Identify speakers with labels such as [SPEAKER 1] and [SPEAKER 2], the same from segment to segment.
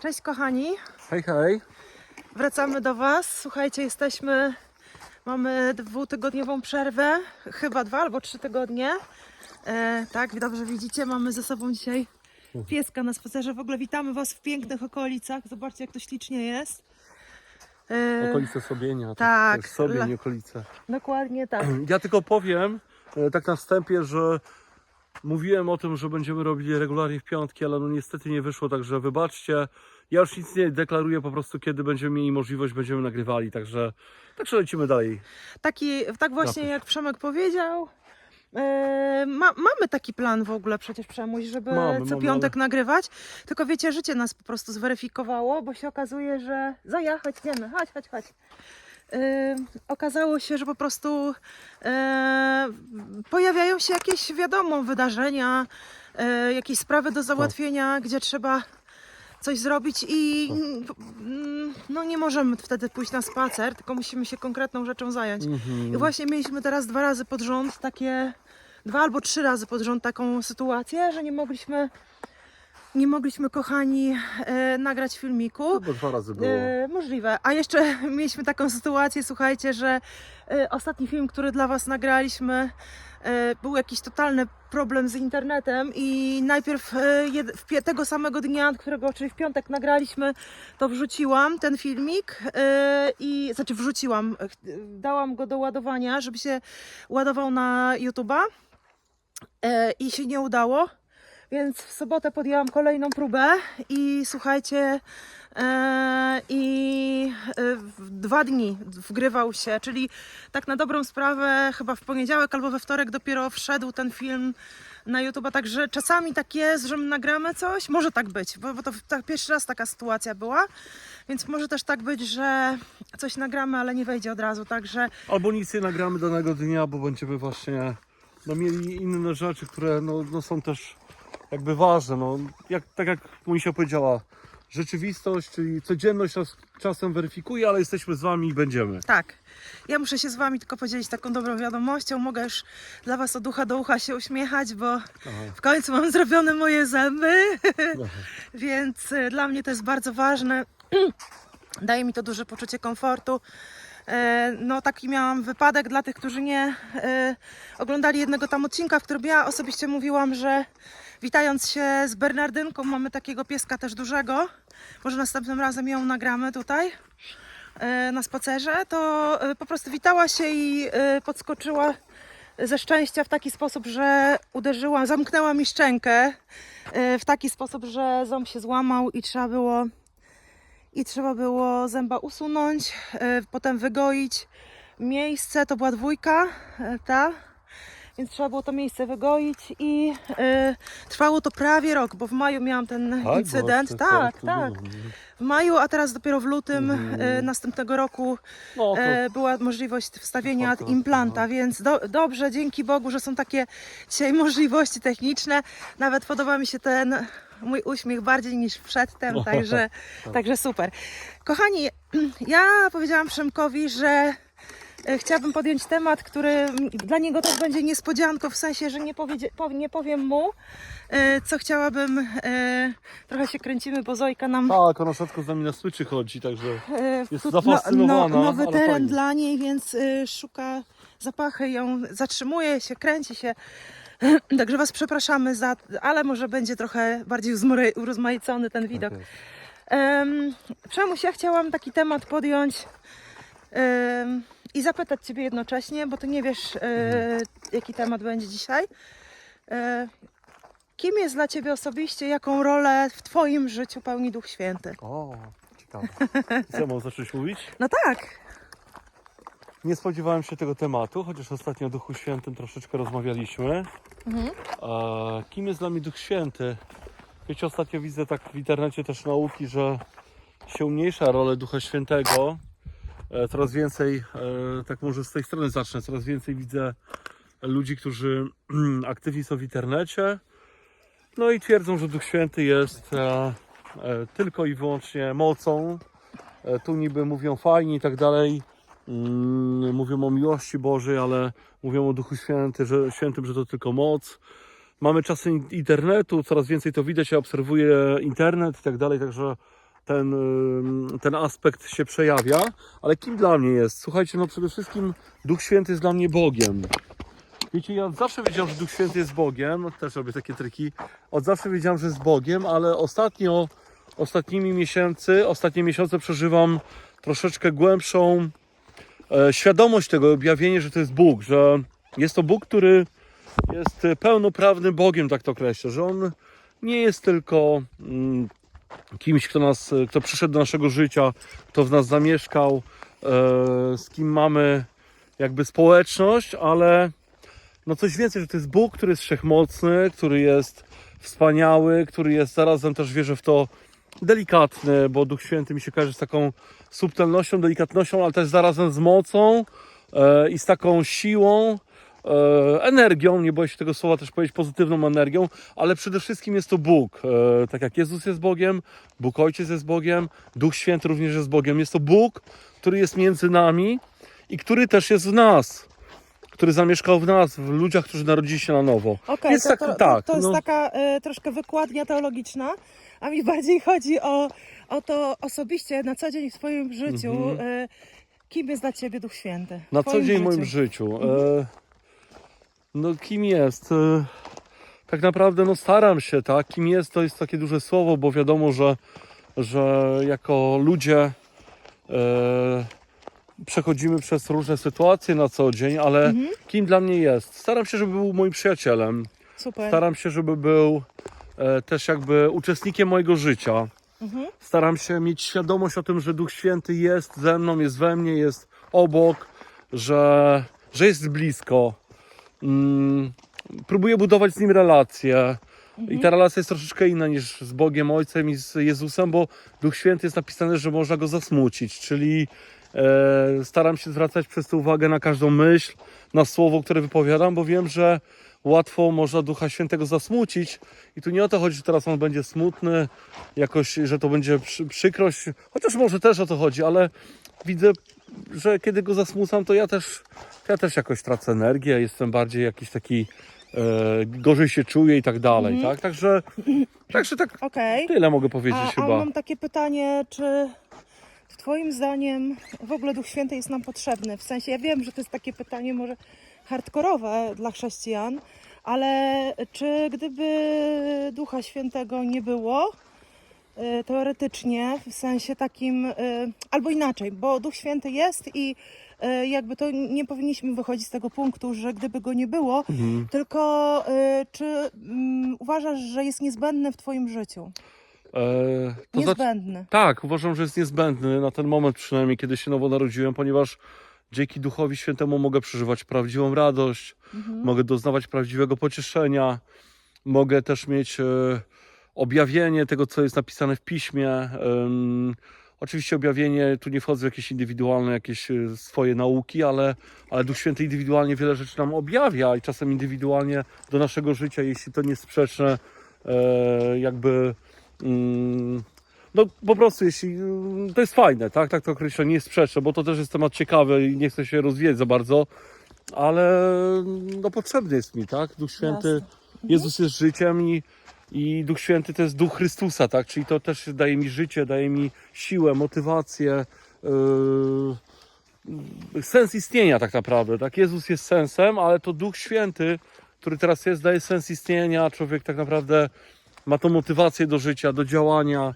[SPEAKER 1] Cześć kochani,
[SPEAKER 2] Hej, hej.
[SPEAKER 1] wracamy do Was. Słuchajcie, jesteśmy, mamy dwutygodniową przerwę, chyba dwa albo trzy tygodnie. E, tak, dobrze widzicie, mamy ze sobą dzisiaj pieska na spacerze. W ogóle witamy Was w pięknych okolicach. Zobaczcie, jak to ślicznie jest. E,
[SPEAKER 2] Okolice Sobienia.
[SPEAKER 1] tak.
[SPEAKER 2] Sobień, okolice.
[SPEAKER 1] dokładnie tak.
[SPEAKER 2] Ja tylko powiem, e, tak na wstępie, że mówiłem o tym, że będziemy robili regularnie w piątki, ale no niestety nie wyszło, także wybaczcie. Ja już nic nie deklaruję, po prostu kiedy będziemy mieli możliwość, będziemy nagrywali, także, także lecimy dalej.
[SPEAKER 1] Taki, tak właśnie jak Przemek powiedział. e, ma, mamy taki plan w ogóle przecież Przemuś, żeby
[SPEAKER 2] Mamy,
[SPEAKER 1] co
[SPEAKER 2] mamy,
[SPEAKER 1] piątek nagrywać. Tylko wiecie, życie nas po prostu zweryfikowało, bo się okazuje, że Zoja, chodź, wiemy, chodź, chodź, chodź. Okazało się, że po prostu e, pojawiają się jakieś wiadomo wydarzenia, e, jakieś sprawy do załatwienia, gdzie trzeba coś zrobić i mm, no nie możemy wtedy pójść na spacer, tylko musimy się konkretną rzeczą zająć.
[SPEAKER 2] Mhm.
[SPEAKER 1] I właśnie mieliśmy teraz dwa razy pod rząd takie, dwa albo trzy razy pod rząd taką sytuację, że nie mogliśmy, nie mogliśmy kochani e, nagrać filmiku.
[SPEAKER 2] Chyba dwa razy było.
[SPEAKER 1] E, możliwe. A jeszcze mieliśmy taką sytuację, słuchajcie, że e, ostatni film, który dla Was nagraliśmy, e, był jakiś totalny problem z internetem i najpierw e, jed, w, tego samego dnia, którego, czyli w piątek nagraliśmy, to wrzuciłam ten filmik e, i, znaczy wrzuciłam, e, dałam go do ładowania, żeby się ładował na YouTube'a e, i się nie udało. Więc w sobotę podjęłam kolejną próbę i słuchajcie, e, i e, dwa dni wgrywał się, czyli tak na dobrą sprawę, chyba w poniedziałek albo we wtorek dopiero wszedł ten film na YouTube, także czasami tak jest, że my nagramy coś, może tak być, bo, bo to pierwszy raz taka sytuacja była, więc może też tak być, że coś nagramy, ale nie wejdzie od razu, także
[SPEAKER 2] Albo nic nie nagramy danego dnia, bo będziemy właśnie no, mieli inne rzeczy, które no, no, są też jakby ważne. No, jak, tak jak Monisia powiedziała, rzeczywistość, czyli codzienność nas czasem weryfikuje, ale jesteśmy z wami i będziemy.
[SPEAKER 1] Tak. Ja muszę się z Wami tylko podzielić taką dobrą wiadomością. Mogę już dla Was od ucha do ucha się uśmiechać, bo
[SPEAKER 2] Aha.
[SPEAKER 1] w końcu mam zrobione moje zęby, więc y, dla mnie to jest bardzo ważne. Daje mi to duże poczucie komfortu. E, No taki miałam wypadek dla tych, którzy nie e, oglądali jednego tam odcinka, w którym ja osobiście mówiłam, że witając się z Bernardynką, mamy takiego pieska też dużego. Może następnym razem ją nagramy tutaj e, na spacerze, to po prostu witała się i podskoczyła ze szczęścia w taki sposób, że uderzyła, zamknęła mi szczękę w taki sposób, że ząb się złamał i trzeba było i trzeba było zęba usunąć, e, potem wygoić. Miejsce, to była dwójka, e, ta, więc trzeba było to miejsce wygoić i e, trwało to prawie rok, bo w maju miałam ten
[SPEAKER 2] bo
[SPEAKER 1] incydent, tak, tak, w maju, a teraz dopiero w lutym e, następnego roku
[SPEAKER 2] No
[SPEAKER 1] e, była możliwość wstawienia
[SPEAKER 2] Spoko,
[SPEAKER 1] implanta,
[SPEAKER 2] no.
[SPEAKER 1] więc do, dobrze, dzięki Bogu, że są takie dzisiaj możliwości techniczne. Nawet podoba mi się ten mój uśmiech bardziej niż przedtem,
[SPEAKER 2] No,
[SPEAKER 1] także,
[SPEAKER 2] tak.
[SPEAKER 1] także super. Kochani, ja powiedziałam Przemkowi, że e, chciałabym podjąć temat, który dla niego też będzie niespodzianką, w sensie, że nie, powiedzie, po- nie powiem mu, e, co chciałabym, e, trochę się kręcimy, bo Zojka nam
[SPEAKER 2] tak, ona rzadko z nami na smyczy chodzi, także Jest
[SPEAKER 1] tu-
[SPEAKER 2] zafascynowana,
[SPEAKER 1] no, nowy
[SPEAKER 2] ale
[SPEAKER 1] teren
[SPEAKER 2] fajnie.
[SPEAKER 1] dla niej, więc szuka zapachy, ją zatrzymuje się, kręci się. Także Was przepraszamy za, ale może będzie trochę bardziej urozmaicony ten widok.
[SPEAKER 2] Tak jest.
[SPEAKER 1] Um, Przemuś, ja chciałam taki temat podjąć em, i zapytać Ciebie jednocześnie, bo Ty nie wiesz, e, jaki temat będzie dzisiaj. E, kim jest dla Ciebie osobiście, jaką rolę w Twoim życiu pełni Duch Święty?
[SPEAKER 2] O, ciekawe. Co mam zacząć mówić?
[SPEAKER 1] No tak.
[SPEAKER 2] Nie spodziewałem się tego tematu, chociaż ostatnio o Duchu Świętym troszeczkę rozmawialiśmy.
[SPEAKER 1] Mhm.
[SPEAKER 2] A kim jest dla mnie Duch Święty? Wiecie, ostatnio widzę tak w internecie też nauki, że się umniejsza rolę Ducha Świętego. E, Coraz więcej, e, tak może z tej strony zacznę, coraz więcej widzę ludzi, którzy aktywni są w internecie. No i twierdzą, że Duch Święty jest e, e, tylko i wyłącznie mocą. E, Tu niby mówią fajnie i tak dalej. Mm, Mówią o miłości Bożej, ale mówią o Duchu Święty, że, Świętym, że to tylko moc. Mamy czasy in- internetu, coraz więcej to widać, ja obserwuję internet i tak dalej, także ten, ten aspekt się przejawia. Ale kim dla mnie jest? Słuchajcie, no przede wszystkim Duch Święty jest dla mnie Bogiem. Wiecie, ja zawsze wiedziałem, że Duch Święty jest Bogiem, no też robię takie triki. Od zawsze wiedziałem, że jest Bogiem, ale ostatnio, ostatnimi miesięcy, ostatnie miesiące przeżywam troszeczkę głębszą świadomość tego, objawienie, że to jest Bóg, że jest to Bóg, który jest e, pełnoprawnym Bogiem, tak to określę, że On nie jest tylko mm, kimś, kto, nas, e, kto przyszedł do naszego życia, kto w nas zamieszkał, e, z kim mamy jakby społeczność, ale no coś więcej, że to jest Bóg, który jest wszechmocny, który jest wspaniały, który jest zarazem też wierzę w to delikatny, bo Duch Święty mi się kojarzy z taką subtelnością, delikatnością, ale też zarazem z mocą e, i z taką siłą, e, energią, nie boję się tego słowa też powiedzieć, pozytywną energią, ale przede wszystkim jest to Bóg. E, tak jak Jezus jest Bogiem, Bóg Ojciec jest Bogiem, Duch Święty również jest Bogiem. Jest to Bóg, który jest między nami i który też jest w nas. Który zamieszkał w nas, w ludziach, którzy narodzili się na nowo.
[SPEAKER 1] Okej,
[SPEAKER 2] Jest
[SPEAKER 1] to,
[SPEAKER 2] tak-
[SPEAKER 1] to,
[SPEAKER 2] tak,
[SPEAKER 1] to, to jest
[SPEAKER 2] no.
[SPEAKER 1] taka e, troszkę wykładnia teologiczna, a mi bardziej chodzi o, o to osobiście na co dzień w swoim życiu.
[SPEAKER 2] Mhm.
[SPEAKER 1] E, kim jest dla Ciebie Duch Święty?
[SPEAKER 2] Na co dzień w moim
[SPEAKER 1] życiu?
[SPEAKER 2] życiu. E, no kim jest? E, tak naprawdę no staram się, tak? Kim jest to jest takie duże słowo, bo wiadomo, że, że jako ludzie e, przechodzimy przez różne sytuacje na co dzień, ale
[SPEAKER 1] Mhm.
[SPEAKER 2] kim dla mnie jest? Staram się, żeby był moim przyjacielem.
[SPEAKER 1] Super.
[SPEAKER 2] Staram się, żeby był e, też jakby uczestnikiem mojego życia.
[SPEAKER 1] Mhm.
[SPEAKER 2] Staram się mieć świadomość o tym, że Duch Święty jest ze mną, jest we mnie, jest obok, że, że jest blisko. Mm, próbuję budować z nim relacje. I ta relacja jest troszeczkę inna niż z Bogiem Ojcem i z Jezusem, bo Duch Święty jest napisane, że można go zasmucić, czyli staram się zwracać przez to uwagę na każdą myśl, na słowo, które wypowiadam, bo wiem, że łatwo można Ducha Świętego zasmucić i tu nie o to chodzi, że teraz on będzie smutny, jakoś, że to będzie przy, przykrość, chociaż może też o to chodzi, ale widzę, że kiedy go zasmucam, to ja też, ja też jakoś tracę energię, jestem bardziej jakiś taki e, gorzej się czuję i tak dalej,
[SPEAKER 1] Mhm.
[SPEAKER 2] tak? Także, także tak
[SPEAKER 1] Okej.
[SPEAKER 2] tyle mogę powiedzieć
[SPEAKER 1] A, a
[SPEAKER 2] chyba.
[SPEAKER 1] mam takie pytanie, czy Twoim zdaniem w ogóle Duch Święty jest nam potrzebny? W sensie, ja wiem, że to jest takie pytanie może hardkorowe dla chrześcijan, ale czy gdyby Ducha Świętego nie było, y, teoretycznie, w sensie takim, y, albo inaczej, bo Duch Święty jest i y, jakby to nie powinniśmy wychodzić z tego punktu, że gdyby go nie było,
[SPEAKER 2] Mhm.
[SPEAKER 1] tylko czy mm, uważasz, że jest niezbędny w Twoim życiu?
[SPEAKER 2] E, to znaczy,
[SPEAKER 1] Niezbędny.
[SPEAKER 2] tak, uważam, że jest niezbędny na ten moment przynajmniej, kiedy się nowo narodziłem, ponieważ dzięki Duchowi Świętemu mogę przeżywać prawdziwą radość,
[SPEAKER 1] Mhm.
[SPEAKER 2] mogę doznawać prawdziwego pocieszenia, mogę też mieć e, objawienie tego, co jest napisane w piśmie. Oczywiście objawienie, tu nie wchodzę w jakieś indywidualne, jakieś e, swoje nauki, ale, ale Duch Święty indywidualnie wiele rzeczy nam objawia i czasem indywidualnie do naszego życia, jeśli to nie sprzeczne, jakby. Mm, no po prostu jeśli mm, to jest fajne, tak? Tak to określę, nie jest sprzeczne, bo to też jest temat ciekawy i nie chcę się rozwijać za bardzo, ale no potrzebny jest mi, tak? Duch Święty,
[SPEAKER 1] Jasne.
[SPEAKER 2] Jezus jest życiem i, i Duch Święty to jest Duch Chrystusa, tak? Czyli to też daje mi życie, daje mi siłę, motywację, yy, sens istnienia tak naprawdę, tak? Jezus jest sensem, ale to Duch Święty, który teraz jest, daje sens istnienia, człowiek tak naprawdę ma tą motywację do życia, do działania,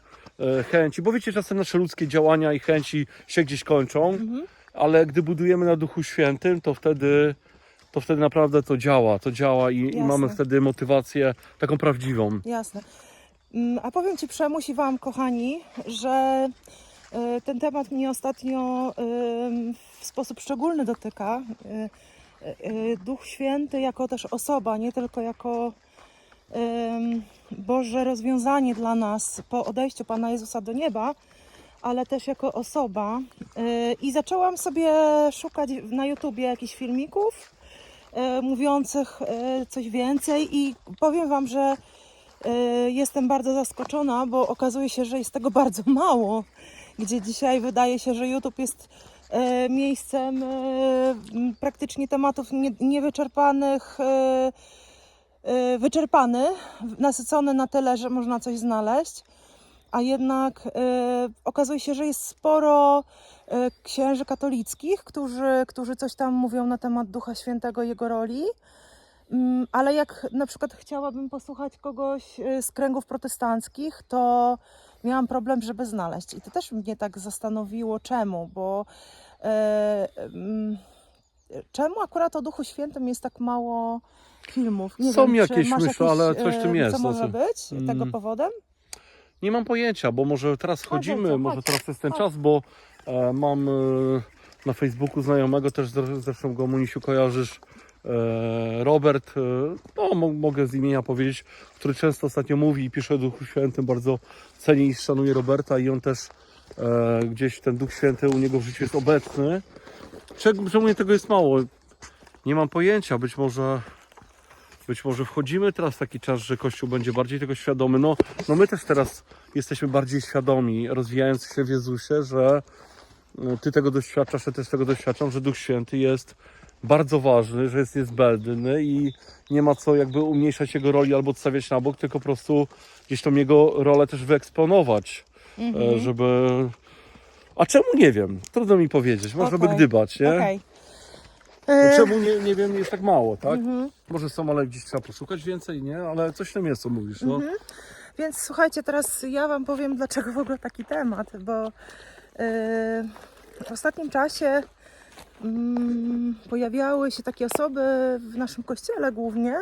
[SPEAKER 2] e, chęci, bo wiecie, czasem nasze ludzkie działania i chęci się gdzieś kończą,
[SPEAKER 1] Mhm.
[SPEAKER 2] ale gdy budujemy na Duchu Świętym, to wtedy, to wtedy naprawdę to działa, to działa i, i mamy wtedy motywację taką prawdziwą.
[SPEAKER 1] Jasne. Mm, A powiem Ci, Przemuś i Wam, kochani, że y, ten temat mnie ostatnio w sposób szczególny dotyka. Y, Duch Święty jako też osoba, nie tylko jako Boże rozwiązanie dla nas po odejściu Pana Jezusa do nieba, ale też jako osoba. Y, I zaczęłam sobie szukać na YouTubie jakichś filmików y, mówiących y, coś więcej i powiem Wam, że jestem bardzo zaskoczona, bo okazuje się, że jest tego bardzo mało, gdzie dzisiaj wydaje się, że YouTube jest miejscem praktycznie tematów nie, niewyczerpanych, y, wyczerpany, nasycony na tyle, że można coś znaleźć. a jednak e, okazuje się, że jest sporo e, księży katolickich, którzy, którzy coś tam mówią na temat Ducha Świętego jego roli. Mm, Ale jak na przykład chciałabym posłuchać kogoś z kręgów protestanckich, to miałam problem, żeby znaleźć. I to też mnie tak zastanowiło, czemu, bo mm, czemu akurat o Duchu Świętym jest tak mało filmów? Nie
[SPEAKER 2] Są
[SPEAKER 1] wiem,
[SPEAKER 2] jakieś
[SPEAKER 1] czy masz
[SPEAKER 2] myśli,
[SPEAKER 1] jakiś,
[SPEAKER 2] ale coś w tym
[SPEAKER 1] e,
[SPEAKER 2] jest,
[SPEAKER 1] Co może
[SPEAKER 2] znaczy,
[SPEAKER 1] być tego
[SPEAKER 2] mm,
[SPEAKER 1] powodem?
[SPEAKER 2] Nie mam pojęcia, bo może teraz chodzimy,
[SPEAKER 1] Ojca,
[SPEAKER 2] może
[SPEAKER 1] chodź,
[SPEAKER 2] teraz jest ten
[SPEAKER 1] chodź.
[SPEAKER 2] czas, bo e, mam e, na Facebooku znajomego, też zre- zresztą go Munisiu kojarzysz, e, Robert, e, no mo- mogę z imienia powiedzieć, który często ostatnio mówi i pisze o Duchu Świętym, bardzo ceni i szanuje Roberta i on też e, gdzieś ten Duch Święty u niego w życiu jest obecny. Czemu, czemu tego jest mało? Nie mam pojęcia, być może być może wchodzimy teraz w taki czas, że Kościół będzie bardziej tego świadomy. No, no my też teraz jesteśmy bardziej świadomi, rozwijając się w Jezusie, że y, Ty tego doświadczasz, ja też tego doświadczam, że Duch Święty jest bardzo ważny, że jest niezbędny i nie ma co jakby umniejszać jego roli albo odstawiać na bok, tylko po prostu gdzieś tą jego rolę też wyeksponować,
[SPEAKER 1] Mhm.
[SPEAKER 2] e, żeby... A czemu nie wiem? Trudno mi powiedzieć, można by
[SPEAKER 1] Okej,
[SPEAKER 2] gdybać, nie?
[SPEAKER 1] Okej.
[SPEAKER 2] No
[SPEAKER 1] E,
[SPEAKER 2] Czemu nie, nie wiem, jest tak mało, tak?
[SPEAKER 1] mhm.
[SPEAKER 2] Może są, ale gdzieś trzeba poszukać więcej, nie? Ale coś tam jest, co mówisz, no.
[SPEAKER 1] Mhm. Więc słuchajcie, teraz ja Wam powiem, dlaczego w ogóle taki temat, bo yy, w ostatnim czasie mm, pojawiały się takie osoby w naszym kościele głównie,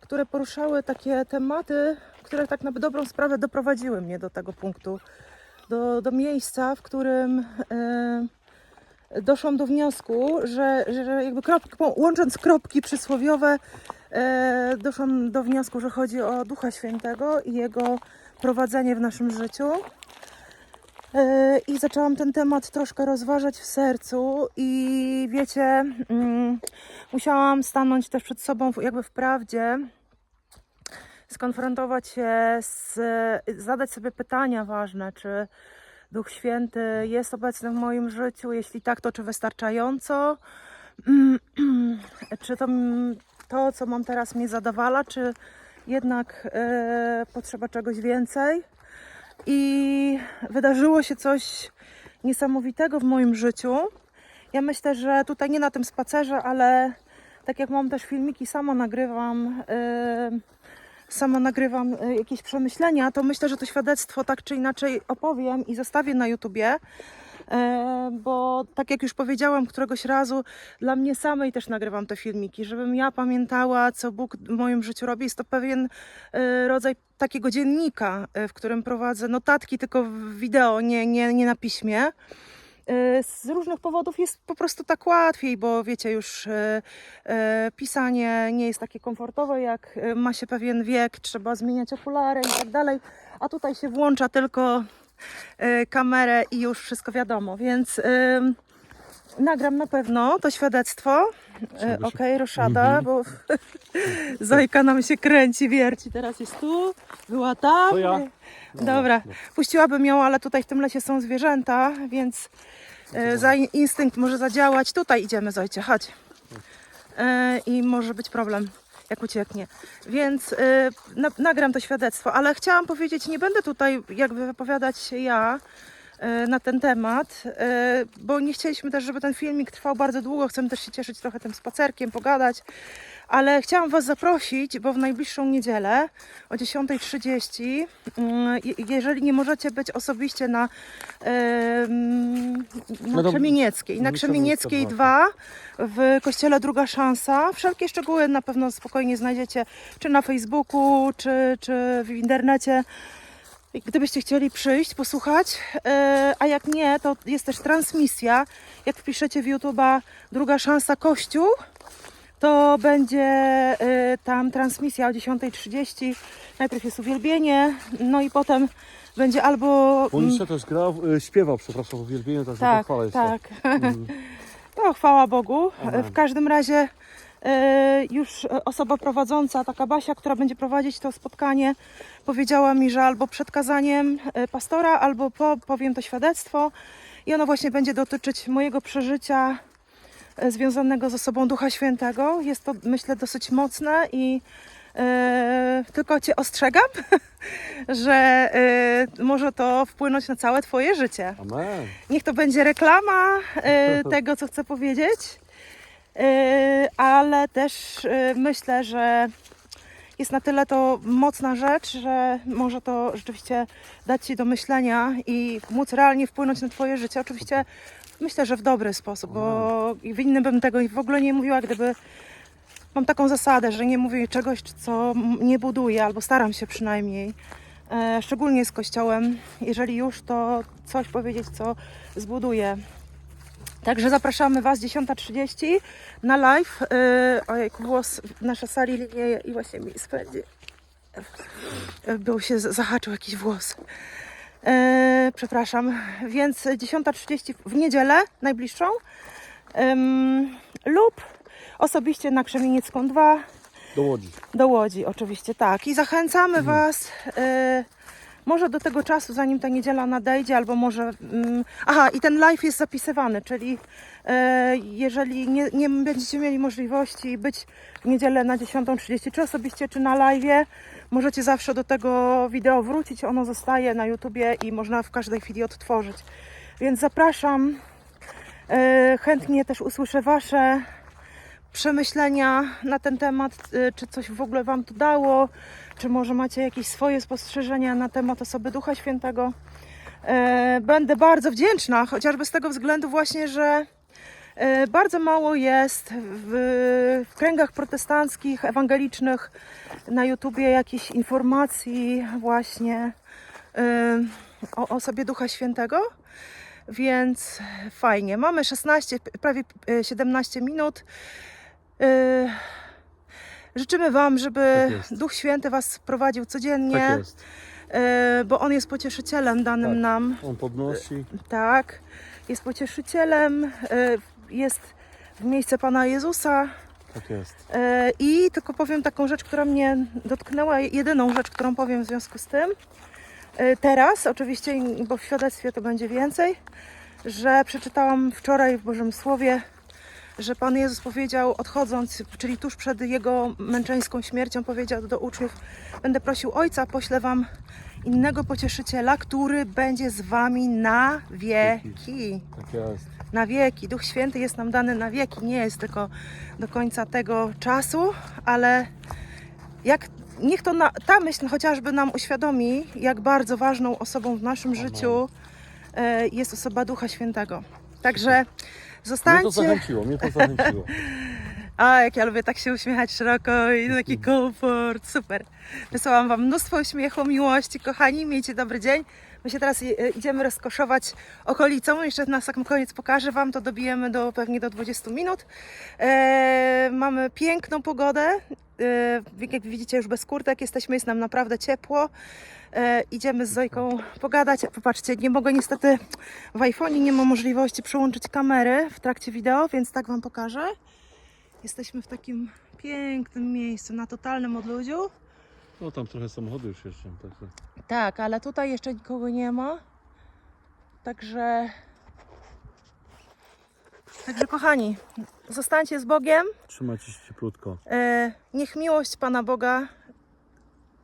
[SPEAKER 1] które poruszały takie tematy, które tak na dobrą sprawę doprowadziły mnie do tego punktu, do, do miejsca, w którym yy, doszłam do wniosku, że, że jakby kropki, łącząc kropki przysłowiowe, e, doszłam do wniosku, że chodzi o Ducha Świętego i jego prowadzenie w naszym życiu. E, I zaczęłam ten temat troszkę rozważać w sercu i wiecie, mm, musiałam stanąć też przed sobą jakby w prawdzie, skonfrontować się z, zadać sobie pytania ważne, czy Duch Święty jest obecny w moim życiu, jeśli tak, to czy wystarczająco, czy to, to co mam teraz mnie zadawala, czy jednak e, potrzeba czegoś więcej. I wydarzyło się coś niesamowitego w moim życiu. Ja myślę, że tutaj nie na tym spacerze, ale tak jak mam też filmiki, sama nagrywam, e, sama nagrywam e, jakieś przemyślenia, to myślę, że to świadectwo tak czy inaczej opowiem i zostawię na YouTubie. E, bo tak jak już powiedziałam któregoś razu, dla mnie samej też nagrywam te filmiki, żebym ja pamiętała, co Bóg w moim życiu robi. Jest to pewien e, rodzaj takiego dziennika, w którym prowadzę notatki, tylko w wideo, nie, nie, nie na piśmie. E, Z różnych powodów jest po prostu tak łatwiej, bo wiecie, już e, e, pisanie nie jest takie komfortowe, jak ma się pewien wiek, trzeba zmieniać okulary i tak dalej, a tutaj się włącza tylko kamerę i już wszystko wiadomo, więc nagram na pewno to świadectwo. Okej, roszada,
[SPEAKER 2] Mhm.
[SPEAKER 1] bo Zojka nam się kręci, wierci. Teraz jest tu, była tam.
[SPEAKER 2] To ja.
[SPEAKER 1] Dobra, puściłabym ją, ale tutaj w tym lesie są zwierzęta, więc za in- instynkt może zadziałać. Tutaj idziemy, Zojcie, chodź. E, I może być problem, jak ucieknie. Więc e, na, nagram to świadectwo, ale chciałam powiedzieć, nie będę tutaj jakby wypowiadać się ja e, na ten temat, e, bo nie chcieliśmy też, żeby ten filmik trwał bardzo długo. Chcemy też się cieszyć trochę tym spacerkiem, pogadać. Ale chciałam Was zaprosić, bo w najbliższą niedzielę o 10.30, mm, je- jeżeli nie możecie być osobiście na, na Krzemienieckiej, na Krzemienieckiej
[SPEAKER 2] to
[SPEAKER 1] 2 w kościele Druga Szansa. Wszelkie szczegóły na pewno spokojnie znajdziecie czy na Facebooku, czy, czy w internecie. Gdybyście chcieli przyjść, posłuchać, e, a jak nie, to jest też transmisja. Jak wpiszecie w YouTube'a Druga Szansa Kościół, to będzie e, tam transmisja o 10.30. Najpierw jest uwielbienie, no i potem będzie albo...
[SPEAKER 2] Bo jeszcze też grał, y, śpiewał, przepraszam, w uwielbieniu, także
[SPEAKER 1] Tak,
[SPEAKER 2] pochwalę się.
[SPEAKER 1] tak.
[SPEAKER 2] Mhm.
[SPEAKER 1] No, chwała Bogu.
[SPEAKER 2] Amen.
[SPEAKER 1] W każdym razie e, już osoba prowadząca, taka Basia, która będzie prowadzić to spotkanie, powiedziała mi, że albo przed kazaniem pastora, albo po powiem to świadectwo. I ono właśnie będzie dotyczyć mojego przeżycia związanego z osobą Ducha Świętego. Jest to, myślę, dosyć mocne i E, tylko Cię ostrzegam, że e, może to wpłynąć na całe Twoje życie.
[SPEAKER 2] Amen.
[SPEAKER 1] Niech to będzie reklama e, tego, co chcę powiedzieć, ale też myślę, że jest na tyle to mocna rzecz, że może to rzeczywiście dać Ci do myślenia i móc realnie wpłynąć na Twoje życie. Oczywiście myślę, że w dobry sposób, bo w innym bym tego w ogóle nie mówiła, gdyby mam taką zasadę, że nie mówię czegoś, co nie buduje, albo staram się przynajmniej. E, szczególnie z kościołem, jeżeli już, to coś powiedzieć, co zbuduje. Także zapraszamy Was 10.30 na live. E, ojej, głos w naszej sali linieje i właśnie mi spędzi. E, Był się, zahaczył jakiś włos. E, przepraszam. Więc 10.30 w niedzielę najbliższą. Em, lub osobiście na Krzemieniecką 2
[SPEAKER 2] Do Łodzi.
[SPEAKER 1] do Łodzi, oczywiście, tak. I zachęcamy Was. e, może do tego czasu, zanim ta niedziela nadejdzie, albo może. mm, aha, i ten live jest zapisywany, czyli e, jeżeli nie, nie będziecie mieli możliwości być w niedzielę na 10.30, czy osobiście, czy na live, możecie zawsze do tego wideo wrócić. Ono zostaje na YouTubie i można w każdej chwili odtworzyć. Więc zapraszam. E, chętnie też usłyszę Wasze przemyślenia na ten temat, y, czy coś w ogóle Wam to dało, czy może macie jakieś swoje spostrzeżenia na temat osoby Ducha Świętego. E, Będę bardzo wdzięczna, chociażby z tego względu właśnie, że e, bardzo mało jest w, w kręgach protestanckich, ewangelicznych na YouTubie jakichś informacji właśnie e, o osobie Ducha Świętego. Więc fajnie. Mamy 16, prawie e, 17 minut. Yy, Życzymy Wam, żeby
[SPEAKER 2] Tak.
[SPEAKER 1] Duch Święty Was prowadził codziennie,
[SPEAKER 2] Tak jest.
[SPEAKER 1] yy, bo On jest pocieszycielem danym
[SPEAKER 2] Tak.
[SPEAKER 1] nam.
[SPEAKER 2] On podnosi.
[SPEAKER 1] Tak, jest pocieszycielem, jest w miejsce Pana Jezusa.
[SPEAKER 2] Tak jest.
[SPEAKER 1] I tylko powiem taką rzecz, która mnie dotknęła, jedyną rzecz, którą powiem w związku z tym. Teraz, oczywiście, bo w świadectwie to będzie więcej, że przeczytałam wczoraj w Bożym Słowie, że Pan Jezus powiedział, odchodząc, czyli tuż przed Jego męczeńską śmiercią, powiedział do uczniów: Będę prosił Ojca, poślę Wam innego pocieszyciela, który będzie z Wami na wieki.
[SPEAKER 2] Tak jest.
[SPEAKER 1] Na wieki. Duch Święty jest nam dany na wieki. Nie jest tylko do końca tego czasu, ale jak niech to na, ta myśl chociażby nam uświadomi, jak bardzo ważną osobą w naszym
[SPEAKER 2] Amen.
[SPEAKER 1] życiu e, jest osoba Ducha Świętego. Także
[SPEAKER 2] Mnie to
[SPEAKER 1] zostańcie.
[SPEAKER 2] zachęciło, mnie to zachęciło.
[SPEAKER 1] A, jak ja lubię tak się uśmiechać szeroko i taki komfort, super. Wysyłam Wam mnóstwo uśmiechu, miłości, kochani, miejcie dobry dzień. My się teraz e, idziemy rozkoszować okolicą, jeszcze na sam koniec pokażę Wam, to dobijemy do, pewnie do 20 minut. E, mamy piękną pogodę, e, jak widzicie już bez kurtek jesteśmy, jest nam naprawdę ciepło. E, idziemy z Zojką pogadać. Popatrzcie, nie mogę niestety w iPhone nie ma możliwości przyłączyć kamery w trakcie wideo, więc tak Wam pokażę. Jesteśmy w takim pięknym miejscu, na totalnym odludziu.
[SPEAKER 2] No tam trochę samochody już jeżdżą, także.
[SPEAKER 1] Tak, ale tutaj jeszcze nikogo nie ma. Także. Także, kochani, zostańcie z Bogiem.
[SPEAKER 2] Trzymajcie się cieplutko.
[SPEAKER 1] E, niech miłość Pana Boga,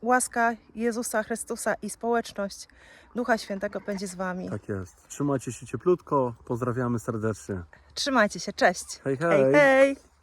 [SPEAKER 1] łaska Jezusa Chrystusa i społeczność Ducha Świętego będzie z Wami.
[SPEAKER 2] Tak jest. Trzymajcie się cieplutko. Pozdrawiamy serdecznie.
[SPEAKER 1] Trzymajcie się, cześć.
[SPEAKER 2] Hej,
[SPEAKER 1] hej. hej.